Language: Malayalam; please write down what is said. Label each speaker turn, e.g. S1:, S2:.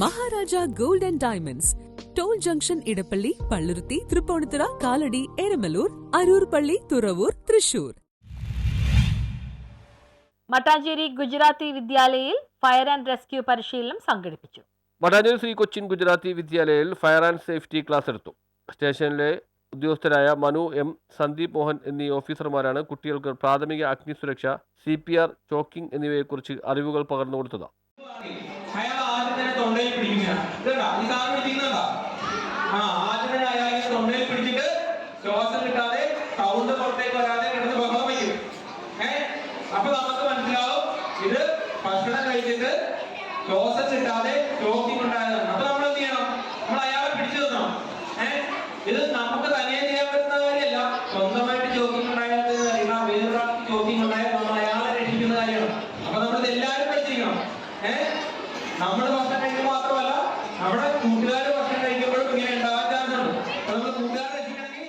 S1: Maharaja gold and diamonds. Toll junction Edappally Palluruthy Tripunithura Kalady Eramalloor Aroor പള്ളി തുറവൂർ തൃശൂർ.
S2: മട്ടാഞ്ചേരി ഗുജറാത്തി വിദ്യാലയയിൽ ഫയർ ആൻഡ് റെസ്ക്യൂ പരിശീലനം സംഘടിപ്പിച്ചു.
S3: മട്ടാഞ്ചേരി ശ്രീ കൊച്ചിൻ ഗുജറാത്തി വിദ്യാലയയിൽ ഫയർ ആൻഡ് സേഫ്റ്റി ക്ലാസ് എടുത്തു. സ്റ്റേഷനിലെ ഉദ്യോഗസ്ഥരായ മനു എം സന്ദീപ് മോഹൻ എന്നീ ഓഫീസർമാരാണ് കുട്ടികൾക്ക് പ്രാഥമിക അഗ്നി സുരക്ഷ സി പി ആർ ചോക്കിംഗ് എന്നിവയെക്കുറിച്ച് അറിവുകൾ പകർന്നു കൊടുത്തത്.
S4: കിട്ടാതെ സൗണ്ട് പുറത്തേക്ക് വരാതെ കിടന്ന് ബഹളം വയ്ക്കും ഏ? അപ്പൊ നമുക്ക് മനസ്സിലാവും ഇത് ഭക്ഷണം കഴിച്ചിട്ട് ക്ലോസറ്റ് ഇട്ടാതെ ചോക്കിംഗ് ഉണ്ടായതാണ് അപ്പൊ നമ്മൾ എന്ത് ചെയ്യണം? നമ്മൾ അയാളെ പിടിച്ചു തന്നോ ഏ? ഇത് നമുക്ക് തനിയെ ചെയ്യാൻ പറ്റുന്ന കാര്യമല്ല. സ്വന്തമായിട്ട് ചോക്കിംഗ് ഉണ്ടായാൽ വേറൊരാൾക്ക് ചോക്കിംഗ് ഉണ്ടായത് നമ്മൾ അയാളെ രക്ഷിക്കുന്ന കാര്യമാണ്. അപ്പൊ നമ്മൾ എല്ലാവരും പഠിച്ചിരിക്കണം. ഏഹ് നമ്മൾ ഭക്ഷണം കഴിക്കുമ്പോൾ മാത്രമല്ല നമ്മുടെ കൂട്ടുകാർ ഭക്ഷണം കഴിക്കുമ്പോഴും ഇങ്ങനെ ഉണ്ടാകാൻ ചാൻസ് ഉണ്ട് അപ്പൊ നമ്മൾ കൂട്ടുകാരെ രക്ഷിക്കണമെങ്കിൽ